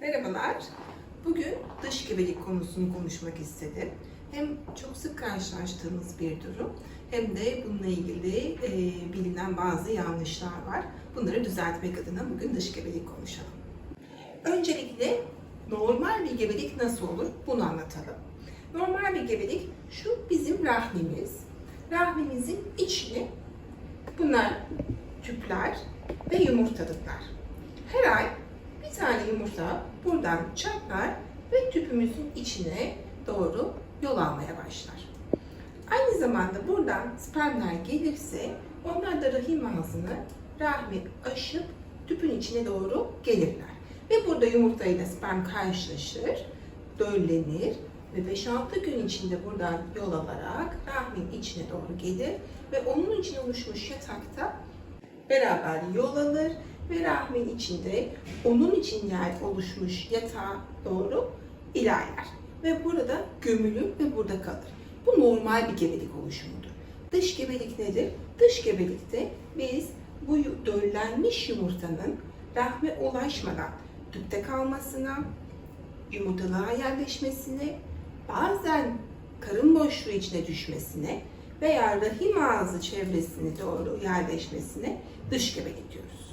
Merhabalar. Bugün dış gebelik konusunu konuşmak istedim. Hem çok sık karşılaştığımız bir durum hem de bununla ilgili e, bilinen bazı yanlışlar var. Bunları düzeltmek adına bugün dış gebelik konuşalım. Öncelikle normal bir gebelik nasıl olur bunu anlatalım. Normal bir gebelik şu bizim rahmimiz. Rahmimizin içini bunlar tüpler ve yumurtalıklar. Her ay tane yumurta buradan çatlar ve tüpümüzün içine doğru yol almaya başlar. Aynı zamanda buradan spermler gelirse onlar da rahim ağzını rahmi aşıp tüpün içine doğru gelirler. Ve burada yumurta ile sperm karşılaşır, döllenir ve 5-6 gün içinde buradan yol alarak rahmin içine doğru gelir ve onun için oluşmuş yatakta beraber yol alır ve rahmin içinde onun için yer oluşmuş yatağa doğru ilerler. Ve burada gömülür ve burada kalır. Bu normal bir gebelik oluşumudur. Dış gebelik nedir? Dış gebelikte biz bu döllenmiş yumurtanın rahme ulaşmadan tüpte kalmasına, yumurtalığa yerleşmesine, bazen karın boşluğu içine düşmesine veya rahim ağzı çevresine doğru yerleşmesine dış gebelik diyoruz.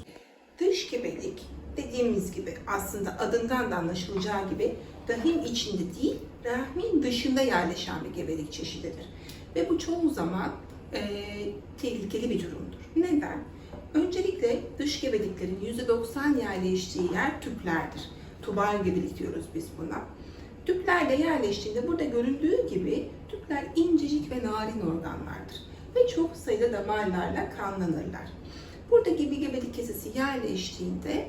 Dış gebelik dediğimiz gibi aslında adından da anlaşılacağı gibi rahim içinde değil, rahmin dışında yerleşen bir gebelik çeşididir. Ve bu çoğu zaman eee, tehlikeli bir durumdur. Neden? Öncelikle dış gebeliklerin %90 yerleştiği yer tüplerdir. Tubal gebelik diyoruz biz buna. Tüplerde yerleştiğinde burada görüldüğü gibi tüpler incecik ve narin organlardır. Ve çok sayıda damarlarla kanlanırlar. Buradaki bir gebelik kesesi yerleştiğinde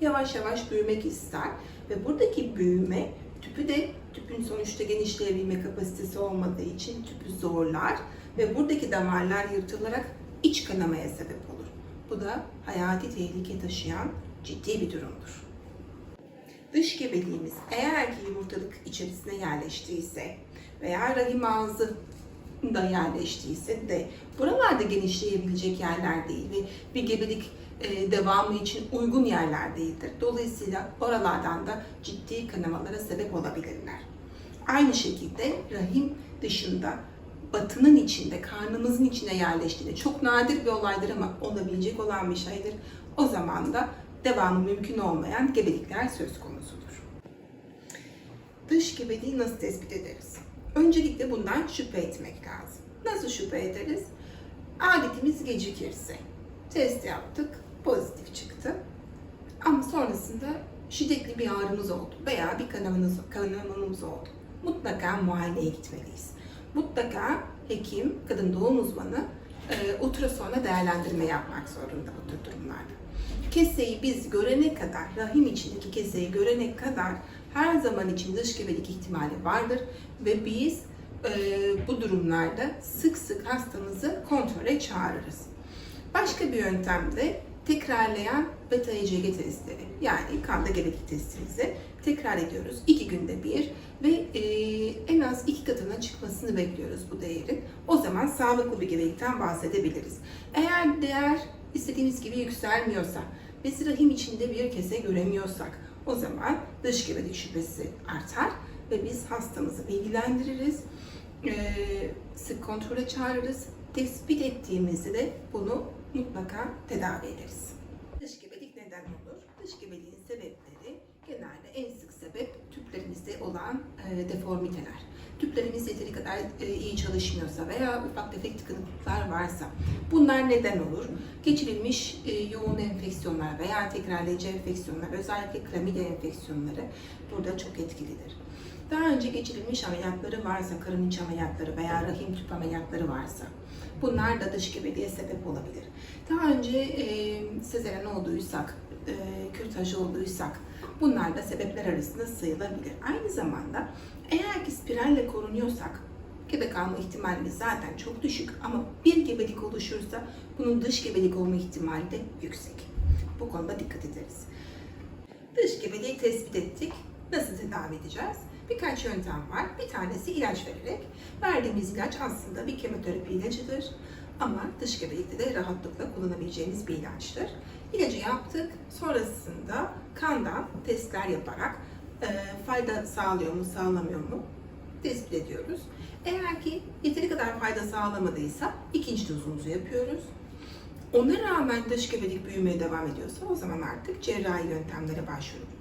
yavaş yavaş büyümek ister ve buradaki büyüme tüpü de tüpün sonuçta genişleyebilme kapasitesi olmadığı için tüpü zorlar ve buradaki damarlar yırtılarak iç kanamaya sebep olur. Bu da hayati tehlike taşıyan ciddi bir durumdur. Dış gebeliğimiz eğer ki yumurtalık içerisine yerleştiyse veya rahim ağzı da yerleştiyse de buralarda genişleyebilecek yerler değil ve bir gebelik e, devamı için uygun yerler değildir. Dolayısıyla oralardan da ciddi kanamalara sebep olabilirler. Aynı şekilde rahim dışında batının içinde, karnımızın içine yerleştiğinde çok nadir bir olaydır ama olabilecek olan bir şeydir. O zaman da devamı mümkün olmayan gebelikler söz konusudur. Dış gebeliği nasıl tespit ederiz? Öncelikle bundan şüphe etmek lazım. Nasıl şüphe ederiz? Adetimiz gecikirse. Test yaptık, pozitif çıktı. Ama sonrasında şiddetli bir ağrımız oldu veya bir kanamanız, kanamanız oldu. Mutlaka muayeneye gitmeliyiz. Mutlaka hekim, kadın doğum uzmanı e, ultrasonla değerlendirme yapmak zorunda bu durumlarda. Keseyi biz görene kadar, rahim içindeki keseyi görene kadar her zaman için dış gebelik ihtimali vardır ve biz e, bu durumlarda sık sık hastamızı kontrole çağırırız. Başka bir yöntem de tekrarlayan beta ECG testleri yani kanda gebelik testimizi tekrar ediyoruz. iki günde bir ve e, en az iki katına çıkmasını bekliyoruz bu değerin. O zaman sağlıklı bir gebelikten bahsedebiliriz. Eğer değer istediğimiz gibi yükselmiyorsa ve rahim içinde bir kese göremiyorsak o zaman dış gebelik şüphesi artar ve biz hastamızı bilgilendiririz, e, sık kontrole çağırırız. Tespit ettiğimizde de bunu mutlaka tedavi ederiz. Dış gebelik neden olur? Dış gebeliğin sebepleri genelde en sık sebep tüplerimizde olan e, deformiteler. Tüplerimiz yeteri kadar e, iyi çalışmıyorsa veya ufak tefek tıkanıklıklar varsa bunlar neden olur? Geçirilmiş e, yoğun enfeksiyonlar veya tekrarlayıcı enfeksiyonlar, özellikle klamidya enfeksiyonları burada çok etkilidir. Daha önce geçirilmiş ameliyatları varsa, karın içi ameliyatları veya rahim tüp ameliyatları varsa bunlar da dış gebeliğe sebep olabilir. Daha önce e, sezeren olduysak, e, kürtaj olduysak bunlar da sebepler arasında sayılabilir. Aynı zamanda eğer ki spiralle korunuyorsak gebe kalma ihtimalimiz zaten çok düşük ama bir gebelik oluşursa bunun dış gebelik olma ihtimali de yüksek. Bu konuda dikkat ederiz. Dış gebeliği tespit ettik. Nasıl tedavi edeceğiz? Birkaç yöntem var. Bir tanesi ilaç vererek. Verdiğimiz ilaç aslında bir kemoterapi ilacıdır. Ama dış gebelikte de rahatlıkla kullanabileceğimiz bir ilaçtır. İlacı yaptık. Sonrasında kandan testler yaparak e, fayda sağlıyor mu, sağlamıyor mu tespit ediyoruz. Eğer ki yeteri kadar fayda sağlamadıysa ikinci dozumuzu yapıyoruz. Ona rağmen dış gebelik büyümeye devam ediyorsa o zaman artık cerrahi yöntemlere başvuruyoruz.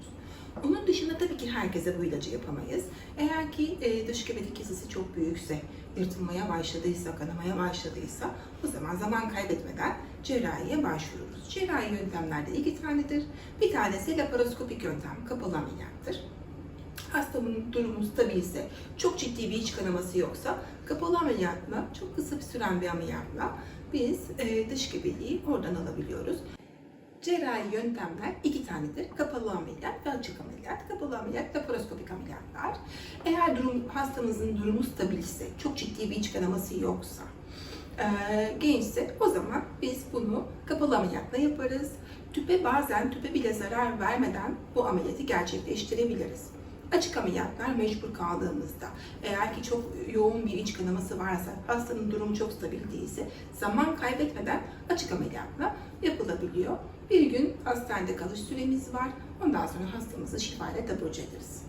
Onun dışında tabii ki herkese bu ilacı yapamayız. Eğer ki e, dış gebelik kesesi çok büyükse, yırtılmaya başladıysa, kanamaya başladıysa o zaman zaman kaybetmeden cerrahiye başvururuz. Cerrahi yöntemlerde iki tanedir. Bir tanesi laparoskopik yöntem, kapalı ameliyattır. Hastamın durumu stabilse, çok ciddi bir iç kanaması yoksa kapalı ameliyatla, çok kısa bir süren bir ameliyatla biz e, dış gebeliği oradan alabiliyoruz. Cerrahi yöntemler iki tanedir. Kapalı ameliyat ve açık ameliyat. Kapalı ameliyat, laparoskopik ameliyatlar. Eğer durum, hastamızın durumu stabilse, çok ciddi bir iç kanaması yoksa, e, gençse o zaman biz bunu kapalı ameliyatla yaparız. Tüpe bazen tüpe bile zarar vermeden bu ameliyatı gerçekleştirebiliriz. Açık ameliyatlar mecbur kaldığımızda, eğer ki çok yoğun bir iç kanaması varsa, hastanın durumu çok stabil değilse, zaman kaybetmeden açık ameliyatla yapılabiliyor. Bir gün hastanede kalış süremiz var. Ondan sonra hastamızı şifayla taburcu ederiz.